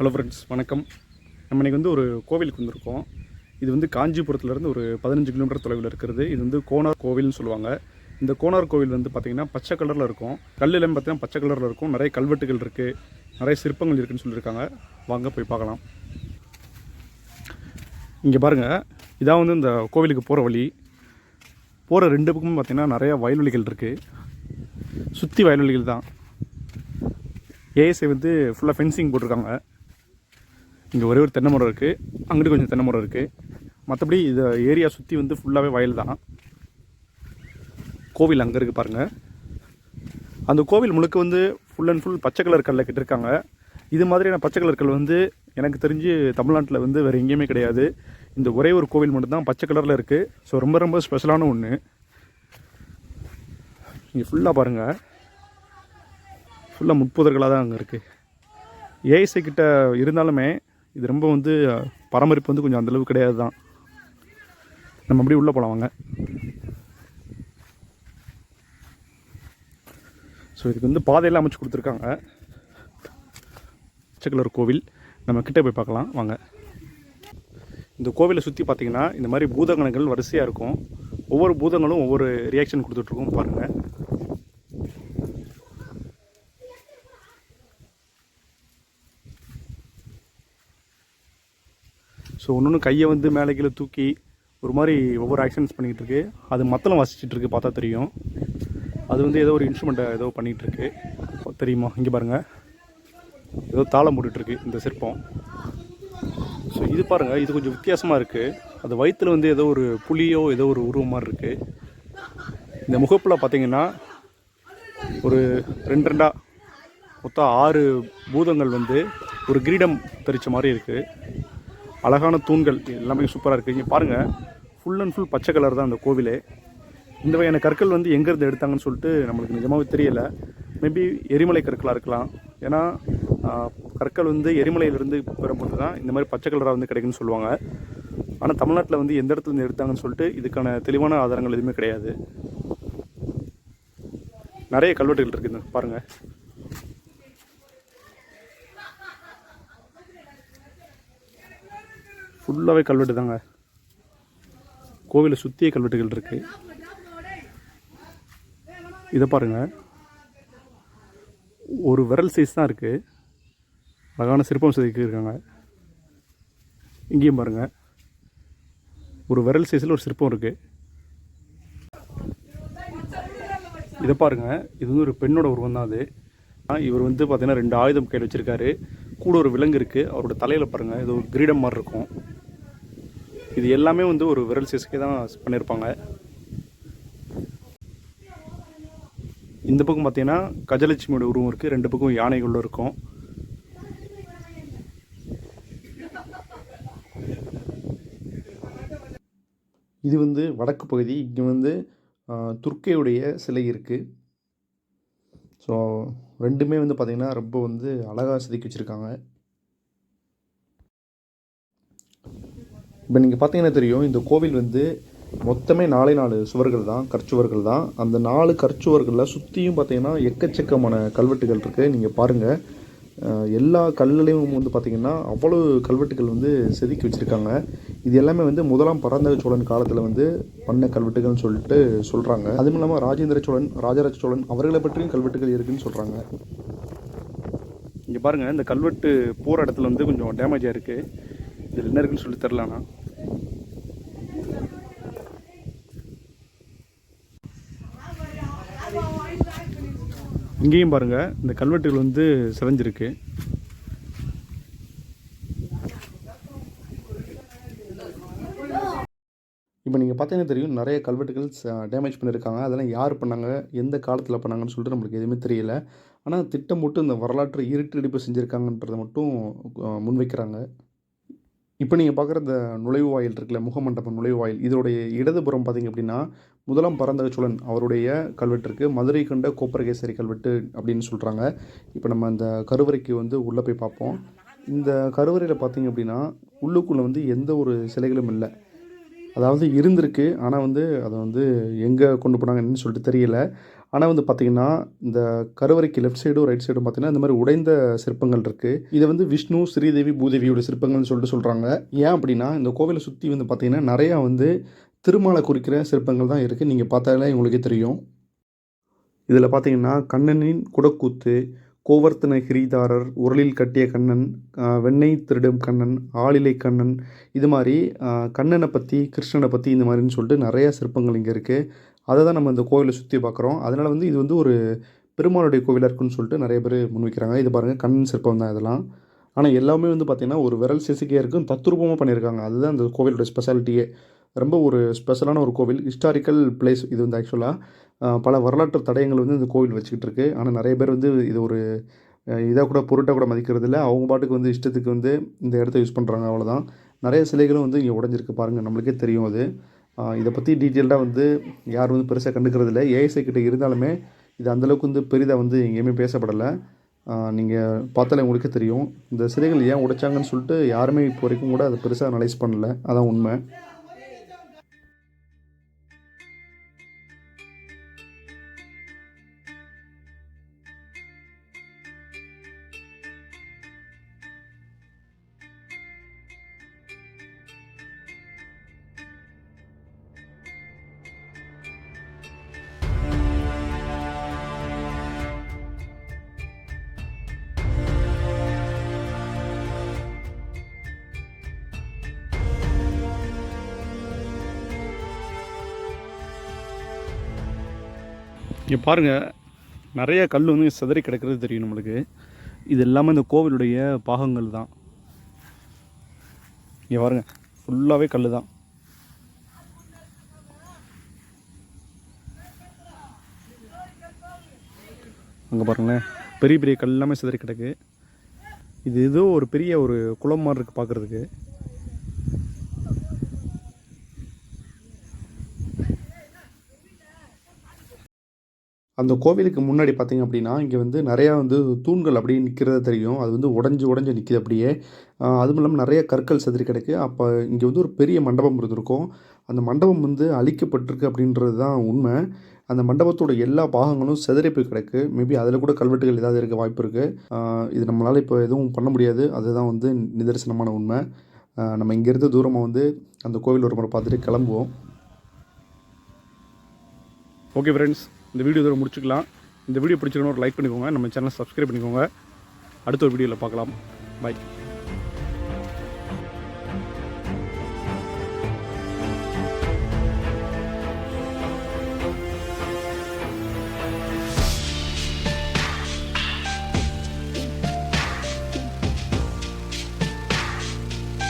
Hello friends வணக்கம். நம்ம இன்றைக்கி வந்து ஒரு கோவிலுக்கு வந்திருக்கோம். இது வந்து காஞ்சிபுரத்துலேருந்து ஒரு பதினஞ்சு கிலோமீட்டர் தொலைவில் இருக்கிறது. இது வந்து கோனார் கோவில்னு சொல்லுவாங்க. இந்த கோனார் கோவில் வந்து பார்த்திங்கன்னா பச்சை கலரில் இருக்கும். கல்லுலேயும் பார்த்தீங்கன்னா பச்சை கலரில் இருக்கும். நிறைய கல்வெட்டுகள் இருக்குது நிறைய சிற்பங்கள் இருக்குதுன்னு சொல்லியிருக்காங்க. வாங்க போய் பார்க்கலாம். இங்கே பாருங்கள் இதான் வந்து இந்த கோவிலுக்கு போகிற வழி. போகிற ரெண்டு பக்கமும் பார்த்திங்கன்னா நிறைய வயல்வெளிகள் இருக்குது சுற்றி வயல்வெளிகள் தான். ஏஎஸ்ஐ வந்து ஃபுல்லாக ஃபென்சிங் போட்டிருக்காங்க. இங்கே ஒரே ஒரு தென்னை மரம் இருக்குது அங்கிட்டு கொஞ்சம் தென்னை மரம் இருக்குது மற்றபடி இந்த ஏரியா சுற்றி வந்து ஃபுல்லாகவே வயல் தான். கோவில் அங்கே இருக்குது பாருங்கள் அந்த கோவில் முழுக்க வந்து ஃபுல் அண்ட் ஃபுல் பச்சை கலர் கல்லை கட்டிருக்காங்க. இது மாதிரியான பச்சை கலர் கல் வந்து எனக்கு தெரிஞ்சு தமிழ்நாட்டில் வந்து வேறு எங்கேயுமே கிடையாது. இந்த ஒரே ஒரு கோவில் மட்டும்தான் பச்சை கலரில் இருக்குது ஸோ ரொம்ப ரொம்ப ஸ்பெஷலான ஒன்று இங்கே ஃபுல்லாக பாருங்கள் ஃபுல்லாக முட்புதர்களாக தான் அங்கே இருக்குது ஏஐசி கிட்ட இருந்தாலுமே இது ரொம்ப வந்து பராமரிப்பு வந்து கொஞ்சம் அந்தளவு கிடையாது தான் நம்ம அப்படியே உள்ளே போகலாம் வாங்க. ஸோ இதுக்கு வந்து பாதையெல்லாம் அமைச்சு கொடுத்துருக்காங்க. பச்சைக்கலர் கோவில். நம்ம கிட்டே போய் பார்க்கலாம். வாங்க. இந்த கோவிலை சுற்றி பார்த்திங்கன்னா இந்த மாதிரி பூதகணங்கள் வரிசையாக இருக்கும். ஒவ்வொரு பூதங்களும் ஒவ்வொரு ரியாக்ஷன் கொடுத்துட்ருக்கோம் பாருங்கள் ஸோ ஒன்று ஒன்று கையை வந்து மேலே கீழே தூக்கி ஒரு மாதிரி ஒவ்வொரு ஆக்ஷன்ஸ் பண்ணிகிட்டு இருக்கு அது மத்தளம் வாசிச்சுட்டு இருக்கு பார்த்தா தெரியும். அது வந்து ஏதோ ஒரு இன்ஸ்ட்ருமெண்ட்டை ஏதோ பண்ணிகிட்டு இருக்கு தெரியுமா? இங்கே பாருங்கள் ஏதோ தாளம் போட்டுட்ருக்கு இந்த சிற்பம். ஸோ இது பாருங்கள் இது கொஞ்சம் வித்தியாசமாக இருக்குது அது வயிற்றில் வந்து ஏதோ ஒரு புலியோ ஏதோ ஒரு உருவம் மாதிரி இருக்குது இந்த முகப்பில் பார்த்தீங்கன்னா ஒரு ரெண்டு ரெண்டாக மொத்தம் ஆறு பூதங்கள் வந்து ஒரு கிரீடம் தரிச்ச மாதிரி இருக்குது அழகான தூண்கள் எல்லாமே சூப்பராக இருக்குது இங்கே பாருங்கள் ஃபுல் அண்ட் ஃபுல் பச்சை கலர் தான் அந்த கோவிலே. இந்த வகையான கற்கள் வந்து எங்கேருந்து எடுத்தாங்கன்னு சொல்லிட்டு நம்மளுக்கு நிஜமாவே தெரியலை. மேபி எரிமலை கற்களாக இருக்கலாம். ஏன்னா கற்கள் வந்து எரிமலையிலிருந்து பெறும்போது தான் இந்த மாதிரி பச்சை கலராக வந்து கிடைக்குன்னு சொல்லுவாங்க. ஆனால் தமிழ்நாட்டில் வந்து எந்த இடத்துல இருந்து எடுத்தாங்கன்னு சொல்லிட்டு இதுக்கான தெளிவான ஆதாரங்கள் எதுவுமே கிடையாது. நிறைய கல்வெட்டுகள் இருக்குது பாருங்கள் ஃபுல்லாகவே கல்வெட்டு தாங்க. கோவிலை சுற்றிய கல்வெட்டுகள் இருக்குது இதை பாருங்கள் ஒரு விரல் சைஸ் தான் இருக்குது அழகான சிற்பம் செதுக்கியிருக்காங்க இங்கேயும் பாருங்கள் ஒரு விரல் சைஸில் ஒரு சிற்பம் இருக்குது இதை பாருங்கள் இது வந்து ஒரு பெண்ணோட உருவம் தான் அது. இவர் வந்து பார்த்திங்கன்னா ரெண்டு ஆயுதம் கையில் வச்சுருக்காரு. கூட ஒரு விலங்கு இருக்குது அவரோட தலையில் பாருங்கள் இது ஒரு கிரீடம் மாதிரி இருக்கும். இது எல்லாமே வந்து ஒரு விரல் சைஸ்க்கே தான் பண்ணியிருப்பாங்க இந்த பக்கம் பார்த்தீங்கன்னா கஜலட்சுமியோட உருவம் இருக்குது ரெண்டு பக்கம் யானைகளும் இருக்கும். இது வந்து வடக்கு பகுதி. இங்கே வந்து துர்க்கையுடைய சிலை இருக்குது ஸோ ரெண்டுமே வந்து பார்த்திங்கன்னா ரொம்ப வந்து அழகாக செதுக்கி வச்சுருக்காங்க. இப்போ நீங்கள் பார்த்தீங்கன்னா தெரியும் இந்த கோவில் வந்து மொத்தமே நாலே நாலு சுவர்கள் தான் கற்சுவர்கள் தான். அந்த நாலு கற்சுவர்களில் சுற்றியும் பார்த்தீங்கன்னா எக்கச்சக்கமான கல்வெட்டுகள் இருக்குது நீங்கள் பாருங்கள் எல்லா கல்லுலேயும் வந்து பார்த்திங்கன்னா அவ்வளோ கல்வெட்டுகள் வந்து செதுக்கி வச்சுருக்காங்க. இது எல்லாமே வந்து முதலாம் பராந்தக சோழன் காலத்தில் வந்து பண்ண கல்வெட்டுகள்னு சொல்லிட்டு சொல்கிறாங்க அதுவும் இல்லாமல் ராஜேந்திர சோழன் ராஜராஜ சோழன் அவர்களை பற்றியும் கல்வெட்டுகள் இருக்குன்னு சொல்கிறாங்க இங்கே பாருங்கள் இந்த கல்வெட்டு போகிற இடத்துல வந்து கொஞ்சம் டேமேஜ் ஆகிருக்கு இதில் என்ன இருக்குன்னு சொல்லி தரலாம்ண்ணா இங்கேயும் பாருங்கள் இந்த கல்வெட்டுகள் வந்து சிதைஞ்சிருக்கு இப்போ நீங்கள் பார்த்தீங்கன்னா தெரியும் நிறைய கல்வெட்டுகள் டேமேஜ் பண்ணியிருக்காங்க. அதெல்லாம் யார் பண்ணாங்க எந்த காலத்தில் பண்ணாங்கன்னு சொல்லிட்டு நம்மளுக்கு எதுவுமே தெரியல. ஆனால் திட்டம் மட்டும் இந்த வரலாற்று இருட்டடிப்பு செஞ்சுருக்காங்கன்றதை மட்டும் முன்வைக்கிறாங்க. இப்போ நீங்கள் பார்க்குற இந்த நுழைவு வாயில் இருக்குல்ல முகமண்டபம் நுழைவு வாயில் இதோடைய இடதுபுறம் பார்த்தீங்க அப்படின்னா முதலாம் பரந்தக சோழன் அவருடைய கல்வெட்டு இருக்குது மதுரை கண்ட கோப்பரகேசரி கல்வெட்டு அப்படின்னு சொல்கிறாங்க இப்போ நம்ம அந்த கருவறைக்கு வந்து உள்ளே போய் பார்ப்போம். இந்த கருவறையில் பார்த்தீங்க அப்படின்னா உள்ளுக்குள்ளே வந்து எந்த ஒரு சிலைகளும் இல்லை. அதாவது இருந்திருக்கு ஆனால் வந்து அதை வந்து எங்கே கொண்டு போனாங்கன்னு சொல்லிட்டு தெரியல. ஆனால் வந்து பார்த்திங்கன்னா இந்த கருவறைக்கு லெஃப்ட் சைடும் ரைட் சைடும் பார்த்திங்கன்னா இந்த மாதிரி உடைந்த சிற்பங்கள் இருக்குது இதை வந்து விஷ்ணு ஸ்ரீதேவி பூதேவியோட சிற்பங்கள்னு சொல்லிட்டு சொல்கிறாங்க ஏன் அப்படின்னா இந்த கோவிலை சுற்றி வந்து பார்த்திங்கன்னா நிறையா வந்து திருமாலை குறிக்கிற சிற்பங்கள் தான் இருக்குது நீங்கள் பார்த்தாலே உங்களுக்கே தெரியும். இதில் பார்த்தீங்கன்னா கண்ணனின் குடக்கூத்து கோவர்த்தன கிரிதாரர் உரலில் கட்டிய கண்ணன் வெண்ணெய் திருடும் கண்ணன் ஆளிலை கண்ணன் இது மாதிரி கண்ணனை பற்றி கிருஷ்ணனை பற்றி இந்த மாதிரின்னு சொல்லிட்டு நிறையா சிற்பங்கள் இங்கே இருக்குது அதை தான் நம்ம இந்த கோவிலை சுற்றி பார்க்குறோம். அதனால் வந்து இது வந்து ஒரு பெருமாளுடைய கோவிலாக இருக்குன்னு சொல்லிட்டு நிறைய பேர் முன்வைக்கிறாங்க. இது பாருங்கள் கண்ணன் சிற்பம் தான் இதெல்லாம். ஆனால் எல்லாமே வந்து பார்த்திங்கன்னா ஒரு விரல் சிசுக்கையாக இருக்கும். தத்ரூபமாக பண்ணியிருக்காங்க. அதுதான் அந்த கோவிலோட ஸ்பெஷாலிட்டியே ரொம்ப ஒரு ஸ்பெஷலான ஒரு கோவில். ஹிஸ்டாரிக்கல் பிளேஸ் இது வந்து ஆக்சுவலாக பல வரலாற்று தடயங்கள் வந்து இந்த கோவில் வச்சுக்கிட்டு இருக்கு. ஆனால் நிறைய பேர் வந்து இது ஒரு இதாக கூட பொருட்டாக கூட மதிக்கிறது இல்லை. அவங்க பாட்டுக்கு வந்து இஷ்டத்துக்கு வந்து இந்த இடத்த யூஸ் பண்ணுறாங்க அவ்வளோதான் நிறைய சிலைகளும் வந்து இங்கே உடஞ்சிருக்கு பாருங்கள் நம்மளுக்கே தெரியும் அது. இதை பற்றி டீட்டெயில்டாக வந்து யாரும் வந்து பெருசாக கண்டுக்கிறது இல்லை. ஏஎஸ்ஐ கிட்ட இருந்தாலுமே இது அந்தளவுக்கு வந்து பெரிதாக வந்து எங்கேயுமே பேசப்படலை. நீங்கள் பார்த்தாலே உங்களுக்கே தெரியும். இந்த சிலைகள் ஏன் உடைச்சாங்கன்னு சொல்லிட்டு யாருமே இப்போ வரைக்கும் கூட அதை பெருசாக அனலைஸ் பண்ணல. அதான் உண்மை. இங்கே பாருங்கள் நிறைய கல் வந்து சிதறி கிடக்கிறது தெரியும் நம்மளுக்கு. இது எல்லாமே இந்த கோவிலுடைய பாகங்கள் தான். இங்கே பாருங்க ஃபுல்லாகவே கல் தான். அங்கே பாருங்களேன் பெரிய பெரிய கல் எல்லாமே சிதறி கிடக்கு. இது ஏதோ ஒரு பெரிய ஒரு குளம் மாதிரி இருக்குது பார்க்குறதுக்கு அந்த கோவிலுக்கு முன்னாடி பார்த்தீங்க அப்படின்னா இங்கே வந்து நிறையா வந்து தூண்கள் அப்படியே நிற்கிறத தெரியும். அது வந்து உடஞ்சி உடஞ்சி நிற்கிது அப்படியே. அதுவும் இல்லாமல் நிறைய கற்கள் செதறி கிடக்கு. அப்போ இங்கே வந்து ஒரு பெரிய மண்டபம் இருந்திருக்கும். அந்த மண்டபம் வந்து அழிக்கப்பட்டிருக்கு அப்படின்றது தான் உண்மை. அந்த மண்டபத்தோட எல்லா பாகங்களும் செதறி போய் கிடக்கு. மேபி அதில் கூட கல்வெட்டுகள் ஏதாவது இருக்க வாய்ப்பு இருக்குது இது நம்மளால் இப்போ எதுவும் பண்ண முடியாது. அதுதான் வந்து நிதர்சனமான உண்மை. நம்ம இங்கேருந்து தூரமாக வந்து அந்த கோவில் ஒரு முறை பார்த்துட்டு கிளம்புவோம். ஓகே ஃப்ரெண்ட்ஸ் இந்த வீடியோ இதோட முடிச்சுக்கலாம். இந்த வீடியோ பிடிச்சிருக்கணும் ஒரு லைக் பண்ணிக்கோங்க. நம்ம சேனலை சப்ஸ்கிரைப் பண்ணிக்கோங்க. அடுத்த ஒரு வீடியோவில் பார்க்கலாம். பாய்